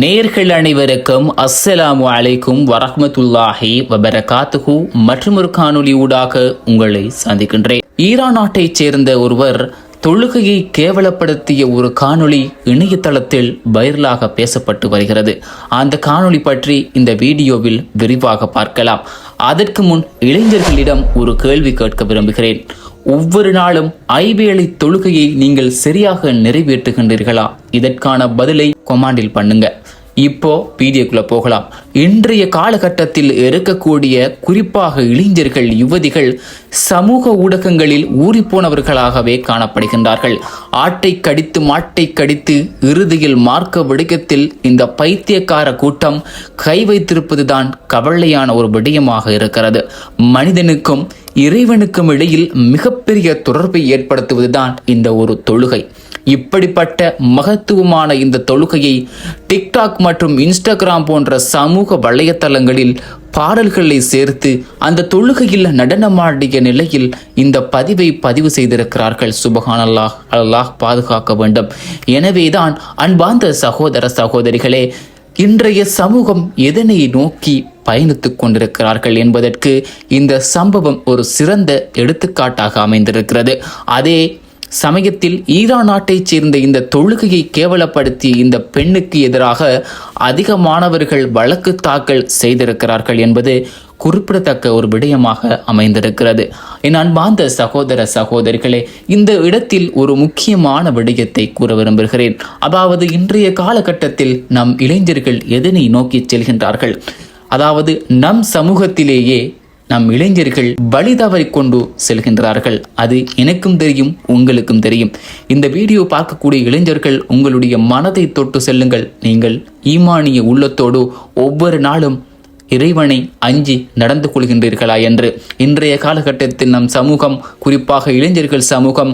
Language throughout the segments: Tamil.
நேர்கள் அனைவருக்கும் அஸ்ஸலாமு அலைக்கும் வரஹமத்துல்லாஹி வபரகாத்துஹு. மற்றும் ஒரு காணொலி ஊடாக உங்களை சந்திக்கின்றேன். ஈரான் நாட்டைச் சேர்ந்த ஒருவர் தொழுகையை கேவலப்படுத்திய ஒரு காணொளி இணையதளத்தில் வைரலாக பேசப்பட்டு வருகிறது. அந்த காணொளி பற்றி இந்த வீடியோவில் விரிவாக பார்க்கலாம். அதற்கு முன் இளைஞர்களிடம் ஒரு கேள்வி கேட்க விரும்புகிறேன். ஒவ்வொரு நாளும் ஐவேளை தொழுகையை நீங்கள் சரியாக நிறைவேற்றுகின்றீர்களா? இதற்கான பதிலை கொமாண்டில் பண்ணுங்க. இப்போ வீடியோக்குள்ள போகலாம். இன்றைய காலகட்டத்தில் இருக்கக்கூடிய குறிப்பாக இளைஞர்கள் யுவதிகள் சமூக ஊடகங்களில் ஊறிப்போனவர்களாகவே காணப்படுகின்றார்கள். ஆட்டை கடித்து மாட்டை கடித்து இறுதியில் மார்க்க விடயத்தில் இந்த பைத்தியக்கார கூட்டம் கை வைத்திருப்பதுதான் கவலையான ஒரு விடயமாக இருக்கிறது. மனிதனுக்கும் இறைவனுக்கும் இடையில் மிகப்பெரிய தொடர்பை ஏற்படுத்துவதுதான் இந்த ஒரு தொழுகை. இப்படிப்பட்ட மகத்துவமான இந்த தொழுகையை டிக்டாக் மற்றும் இன்ஸ்டாகிராம் போன்ற சமூக வலைத்தளங்களில் பாடல்களை சேர்த்து அந்த தொழுகையில் நடனமாடிய நிலையில் இந்த பதிவை பதிவு செய்திருக்கிறார்கள். சுபஹான் அல்லாஹ் அல்லாஹ் பாதுகாக்க வேண்டும். எனவேதான் அன்பார்ந்த சகோதர சகோதரிகளே இன்றைய சமூகம் எதனை நோக்கி பயணித்துக் கொண்டிருக்கிறார்கள் என்பதற்கு இந்த சம்பவம் ஒரு சிறந்த எடுத்துக்காட்டாக அமைந்திருக்கிறது. அதே சமயத்தில் ஈரான் நாட்டைச் சேர்ந்த இந்த தொழுகையை கேவலப்படுத்திய இந்த பெண்ணுக்கு எதிராக அதிக மாணவர்கள் வழக்கு தாக்கல் செய்திருக்கிறார்கள் என்பது குறிப்பிடத்தக்க ஒரு விடயமாக அமைந்திருக்கிறது. என் அன்பார்ந்த சகோதர சகோதரிகளே இந்த இடத்தில் ஒரு முக்கியமான விடயத்தை கூற விரும்புகிறேன். அதாவது இன்றைய காலகட்டத்தில் நம் இளைஞர்கள் எதனை நோக்கி செல்கின்றார்கள்? அதாவது நம் சமூகத்திலேயே நம் இளைஞர்கள் வழி கொண்டு செல்கின்றார்கள். அது எனக்கும் தெரியும் உங்களுக்கும் தெரியும். இந்த வீடியோ பார்க்கக்கூடிய இளைஞர்கள் உங்களுடைய மனதை தொட்டு செல்லுங்கள். நீங்கள் ஈமானிய உள்ளத்தோடு ஒவ்வொரு நாளும் இறைவனை அஞ்சி நடந்து கொள்கின்றீர்களா என்று. இன்றைய காலகட்டத்தில் நம் சமூகம் குறிப்பாக இளைஞர்கள் சமூகம்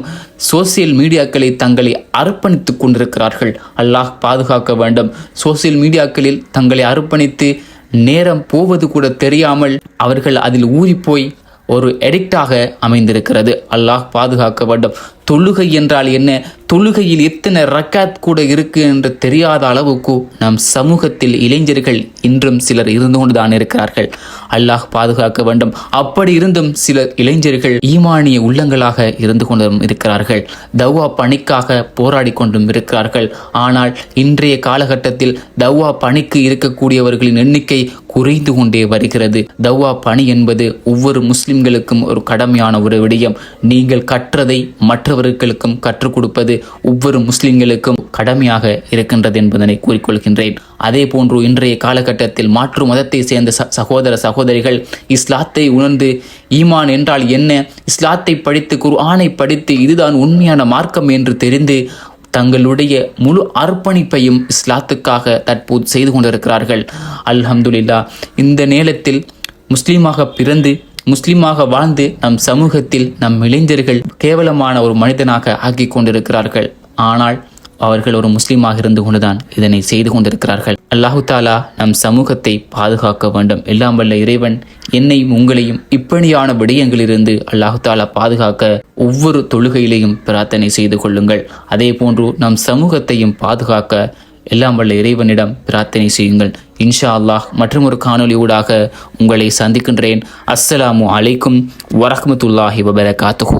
சோசியல் மீடியாக்களை தங்களை அர்ப்பணித்துக் கொண்டிருக்கிறார்கள். அல்லாஹ் பாதுகாக்க வேண்டும். சோசியல் மீடியாக்களில் தங்களை அர்ப்பணித்து நேரம் போவது கூட தெரியாமல் அவர்கள் அதில் ஊறிப்போய் ஒரு எடிக்டாக அமைந்திருக்கிறது. அல்லாஹ் பாதுகாக்க வேண்டும். தொழுகை என்றால் என்ன? தொழுகையில் எத்தனை ரக்காத் கூட இருக்கு என்று தெரியாத அளவுக்கு நம் சமூகத்தில் இளைஞர்கள் இன்றும் சிலர் இருந்து கொண்டுதான் இருக்கிறார்கள். அல்லாஹ் பாதுகாக்க வேண்டும். அப்படி இருந்தும் சில இளைஞர்கள் ஈமானிய உள்ளங்களாக இருந்து கொண்டும் இருக்கிறார்கள். தவ்வா பணிக்காக போராடி கொண்டும் இருக்கிறார்கள். ஆனால் இன்றைய காலகட்டத்தில் தவ்வா பணிக்கு இருக்கக்கூடியவர்களின் எண்ணிக்கை குறைந்து கொண்டே வருகிறது. தவ்வா பணி என்பது ஒவ்வொரு முஸ்லிம்களுக்கும் ஒரு கடமையான ஒரு விடயம். நீங்கள் கற்றதை மற்றவர்களுக்கும் கற்றுக் கொடுப்பது ஒவ்வொரு முஸ்லிம்களுக்கும் கடமையாக இருக்கின்றது என்பதனை கூறிக்கொள்கின்றேன். அதே போன்று இன்றைய காலகட்டத்தில் மாற்று மதத்தை சேர்ந்த சகோதர சகோதரிகள் இஸ்லாத்தை உணர்ந்து ஈமான் என்றால் என்ன? இஸ்லாத்தை படித்து குர்ஆனை படித்து இதுதான் உண்மையான மார்க்கம் என்று தெரிந்து தங்களுடைய முழு அர்ப்பணிப்பையும் இஸ்லாத்துக்காக தற்போது செய்து கொண்டிருக்கிறார்கள். அல்ஹம்துலில்லா இந்த நேரத்தில் முஸ்லீமாக பிறந்து முஸ்லீமாக வாழ்ந்து நம் சமூகத்தில் நம் இளைஞர்கள் கேவலமான ஒரு மனிதனாக ஆக்கி கொண்டிருக்கிறார்கள். ஆனால் அவர்கள் ஒரு முஸ்லீமாக இருந்து கொண்டுதான் இதனை செய்து கொண்டிருக்கிறார்கள். அல்லாஹு தாலா நம் சமூகத்தை பாதுகாக்க வேண்டும். எல்லாம் வல்ல இறைவன் என்னையும் உங்களையும் இப்படியான விடயங்களிலிருந்து அல்லாஹு தாலா பாதுகாக்க ஒவ்வொரு தொழுகையிலையும் பிரார்த்தனை செய்து கொள்ளுங்கள். அதே போன்று நம் சமூகத்தையும் பாதுகாக்க எல்லாம் வல்ல இறைவனிடம் பிரார்த்தனை செய்யுங்கள். இன்ஷா அல்லாஹ் மற்றும் ஒரு காணொலி ஊடாக உங்களை சந்திக்கின்றேன். அஸ்ஸலாமு அலைக்கும் வரஹமத்துல்லாஹி வபரகாத்துஹூ.